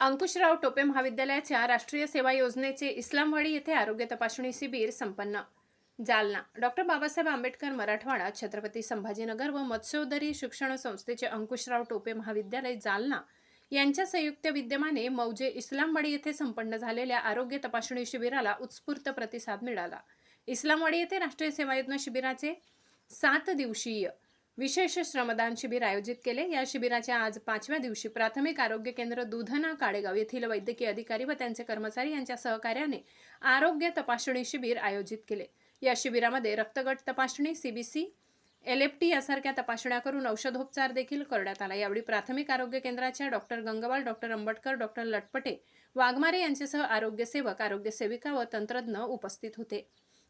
अंकुशराव टोपे महाविद्यालयाच्या राष्ट्रीय सेवा योजनेचे इस्लामवाडी येथे आरोग्य तपासणी शिबिर संपन्न. जालना. डॉक्टर बाबासाहेब आंबेडकर मराठवाडा छत्रपती संभाजीनगर व मत्स्योदरी शिक्षण संस्थेचे अंकुशराव टोपे महाविद्यालय जालना यांच्या संयुक्त विद्यमाने मौजे इस्लामवाडी येथे संपन्न झालेल्या आरोग्य तपासणी शिबिराला उत्स्फूर्त प्रतिसाद मिळाला. इस्लामवाडी येथे राष्ट्रीय सेवा योजना शिबिराचे सात दिवसीय विशेष श्रमदान शिबिर आयोजित केले. या शिबिराच्या आज पाचव्या दिवशी प्राथमिक आरोग्य केंद्र दुधना काडेगाव येथील वैद्यकीय अधिकारी व त्यांचे कर्मचारी यांच्या सहकार्याने आरोग्य तपासणी शिबिर आयोजित केले. या शिबिरामध्ये रक्तगट तपासणी सीबीसी एल एफ टी यासारख्या तपासण्या करून औषधोपचार देखील करण्यात आला. यावेळी प्राथमिक आरोग्य केंद्राच्या doctor Gangwal doctor Ambatkar doctor Latpate Waghmare यांच्यासह आरोग्य सेवक आरोग्य सेविका व तंत्रज्ञ उपस्थित होते.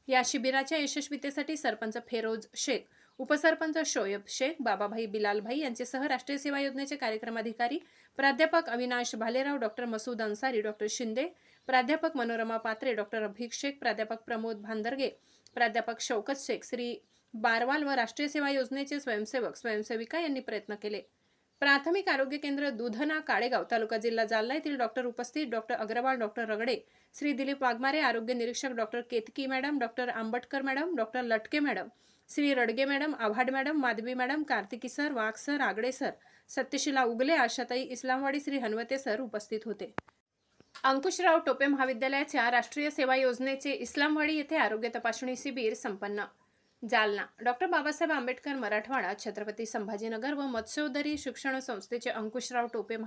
या शिबिराच्या यशस्वीतेसाठी सरपंच फेरोज शेख उपसरपंच शोएब शेख बाबाभाई बिलालभाई यांच्यासह राष्ट्रीय सेवा योजनेचे कार्यक्रम अधिकारी प्राध्यापक अविनाश भालेराव डॉक्टर मसूद अन्सारी डॉक्टर शिंदे प्राध्यापक मनोरमा पात्रे डॉक्टर अभिक शेख प्राध्यापक प्रमोद भांदरगे प्राध्यापक शौकत शेख श्री बारवाल व राष्ट्रीय सेवा योजनेचे स्वयंसेवक स्वयंसेविका यांनी प्रयत्न केले. प्राथमिक आरोग्य केंद्र दुधना काळेगाव तालुका जिल्हा जालना येथील डॉक्टर उपस्थित डॉक्टर अग्रवाल डॉक्टर रगडे श्री दिलीप वाघमारे आरोग्य निरीक्षक doctor Ketaki madam doctor Ambatkar madam doctor Latke madam Shri Radge madam Avhad madam Madhavi madam Kartiki sir Wagh sir Agade sir Satyashila Ugale Ashatai Islamwadi Shri Hanvate sir उपस्थित होते. अंकुशराव टोपे महाविद्यालयाच्या राष्ट्रीय सेवा योजनेचे इस्लामवाडी येथे आरोग्य तपासणी शिबिर संपन्न. जालना. डॉक्टर बाबासाहेब आंबेडकर मराठवाडा छत्रपती संभाजीनगर व मत्स्योदरी शिक्षण संस्थेचे अंकुशराव टोपे